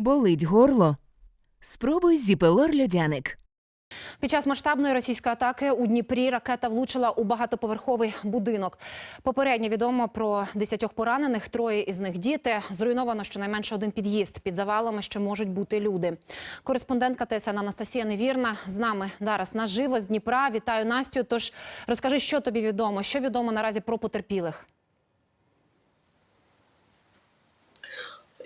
Болить горло? Спробуй зіпелор льодяник. Під час масштабної російської атаки у Дніпрі ракета влучила у багатоповерховий будинок. Попередньо відомо про десятьох поранених, троє із них діти. Зруйновано щонайменше один під'їзд. Під завалами ще можуть бути люди. Кореспондентка ТСН Анастасія Невірна з нами зараз наживо з Дніпра. Вітаю Настю. Тож розкажи, що тобі відомо, що відомо наразі про потерпілих.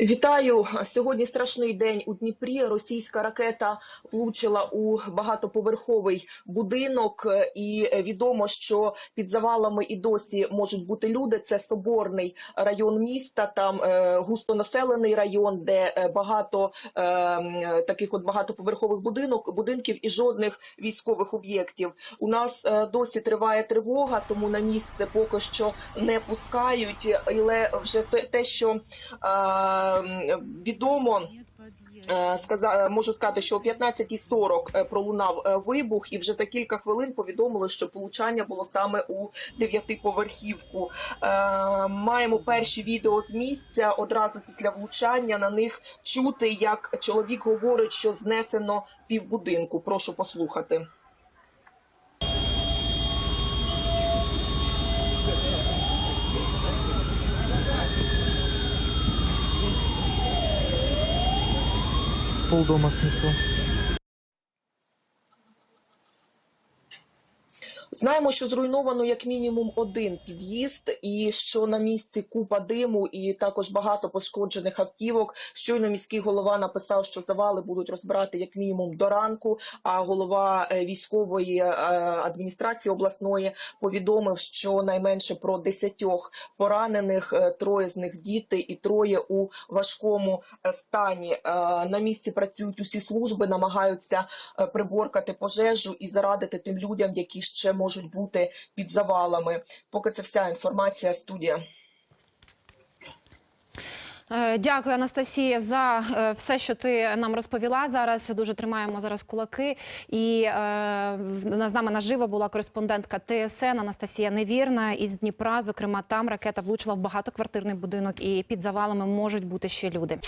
Вітаю сьогодні. Страшний день у Дніпрі. Російська ракета влучила у багатоповерховий будинок, і відомо, що під завалами і досі можуть бути люди. Це соборний район міста. Там е, густонаселений район, де е, багато е, таких от багатоповерхових будинок, будинків і жодних військових об'єктів. У нас е, досі триває тривога, тому на місце поки що не пускають. Але вже те, що відомо. Е, можу сказати, що о 15.40 е, пролунав е, вибух, і вже за кілька хвилин повідомили, що получання було саме у дев'ятиповерхівку. Маємо перші відео з місця. Одразу після влучання на них чути, як чоловік говорить, що знесено півбудинку. Прошу послухати. Полдома снесло. Знаємо, що зруйновано як мінімум один під'їзд, і що на місці купа диму, і також багато пошкоджених автівок. Щойно міський голова написав, що завали будуть розбирати як мінімум до ранку. А голова е, військової е, адміністрації обласної повідомив, що найменше про десятьох поранених, е, троє з них діти, і троє у важкому стані. На місці працюють усі служби, намагаються приборкати пожежу і зарадити тим людям, які ще можуть бути під завалами. Поки це вся інформація. Студія. Е, Дякую, Анастасія, за е, все, що ти нам розповіла зараз. Дуже тримаємо зараз кулаки. І е, з нами наживо була кореспондентка ТСН Анастасія Невірна із Дніпра. Зокрема, там ракета влучила в багатоквартирний будинок, і під завалами можуть бути ще люди.